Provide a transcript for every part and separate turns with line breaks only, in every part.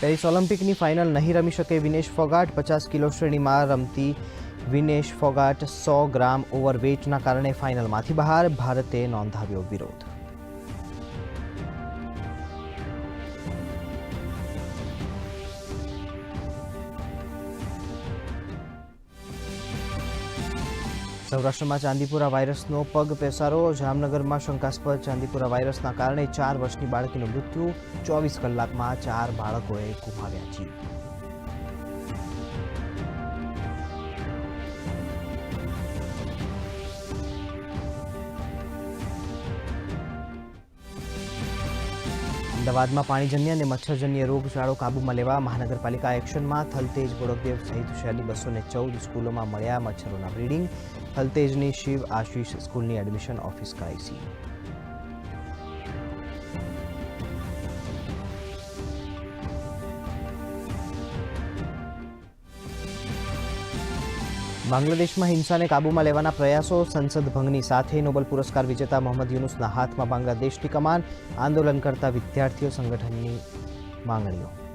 Paris ઓલિમ્પિકની final નહીં રમી શકે વિનેશ ફોગાટ. પચાસ કિલો શ્રેણીમાં રમતી વિનેશ ફોગાટ સો ગ્રામ ઓવરવેટના કારણે ફાઇનલમાંથી બહાર. ભારતે નોંધાવ્યો વિરોધ. સૌરાષ્ટ્રમાં ચાંદીપુરા વાયરસનો પગ પેસારો. જામનગરમાં શંકાસ્પદ ચાંદીપુરા વાયરસના કારણે ચાર વર્ષની બાળકીનું મૃત્યુ. ચોવીસ કલાકમાં ચાર બાળકોએ ગુમાવ્યા જીવ. અમદાવાદમાં પાણીજન્ય અને મચ્છરજન્ય રોગચાળો કાબૂમાં લેવા મહાનગરપાલિકા એક્શનમાં થલતેજ બોડકદેવ સહિત શહેરની બસોને ચૌદ સ્કૂલોમાં મળ્યા મચ્છરોના બ્રીડિંગ. થલતેજની શિવ આશીષ સ્કૂલની એડમિશન ઓફિસ કરાઈ સીલ બાંગ્લાદેશમાં હિંસાને કાબૂમાં લેવાના પ્રયાસો, સંસદ ભંગની સાથે નોબેલ પુરસ્કાર વિજેતા મોહમ્મદ યુનુસના હાથમાં બાંગ્લાદેશની કમાન, આંદોલન કરતા વિદ્યાર્થીઓ, સંગઠનની માંગણીઓ.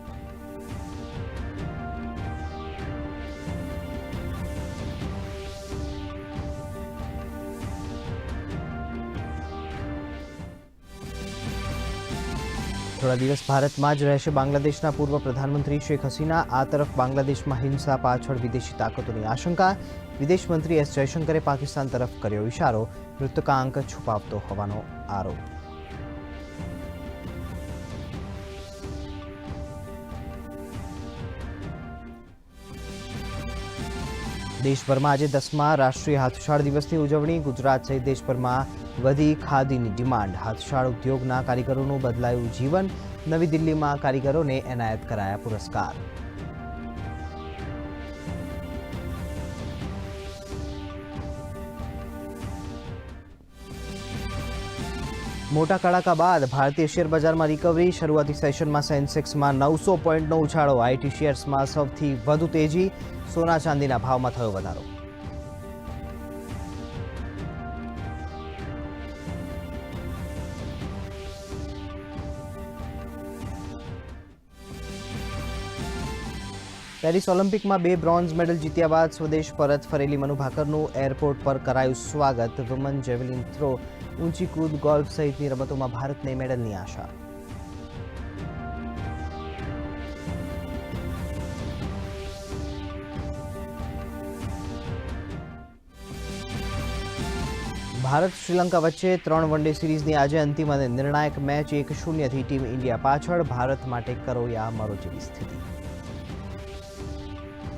થોડા દિવસ ભારતમાં જ રહેશે બાંગ્લાદેશના પૂર્વ પ્રધાનમંત્રી શેખ હસીના. આ તરફ બાંગ્લાદેશમાં હિંસા પાછળ વિદેશી તાકાતોની આશંકા. વિદેશ મંત્રી એસ જયશંકરે પાકિસ્તાન તરફ કર્યો ઇશારો મૃતકાંક છુપાવતો હોવાનો આરોપ. દેશભરમાં આજે દસમા રાષ્ટ્રીય હાથશાળ દિવસની ઉજવણી. ગુજરાત સહિત દેશભરમાં વધી ખાદીની ડિમાન્ડ. હાથશાળ ઉદ્યોગના કારીગરોનું બદલાયું જીવન. નવી દિલ્હીમાં કારીગરોને એનાયત કરાયા પુરસ્કાર. મોટા કડાકા બાદ ભારતીય શેર બજારમાં રિકવરી શરૂઆતી સેશનમાં સેન્સેક્સમાં નવસો પોઈન્ટનો ઉછાળો આઈટી શેર્સમાં સૌથી વધુ તેજી, સોના ચાંદીના ભાવમાં થયો વધારો. પેરિસ ઓલિમ્પિકમાં બે બ્રોન્ઝ મેડલ જીત્યા બાદ સ્વદેશ પરત ફરેલી મનુ ભાકરનું એરપોર્ટ પર કરાયું સ્વાગત. વુમન જેવલિન થ્રો ઊંચી કૂદ ગોલ્ફ સહિતની રમતોમાં ભારતને મેડલની આશા. ભારત શ્રીલંકા વચ્ચે ત્રણ વનડે સિરીઝની આજે અંતિમ અને નિર્ણાયક મેચ એક શૂન્યથી ટીમ ઇન્ડિયા પાછળ. ભારત માટે કરો યા મરો જેવી સ્થિતિ.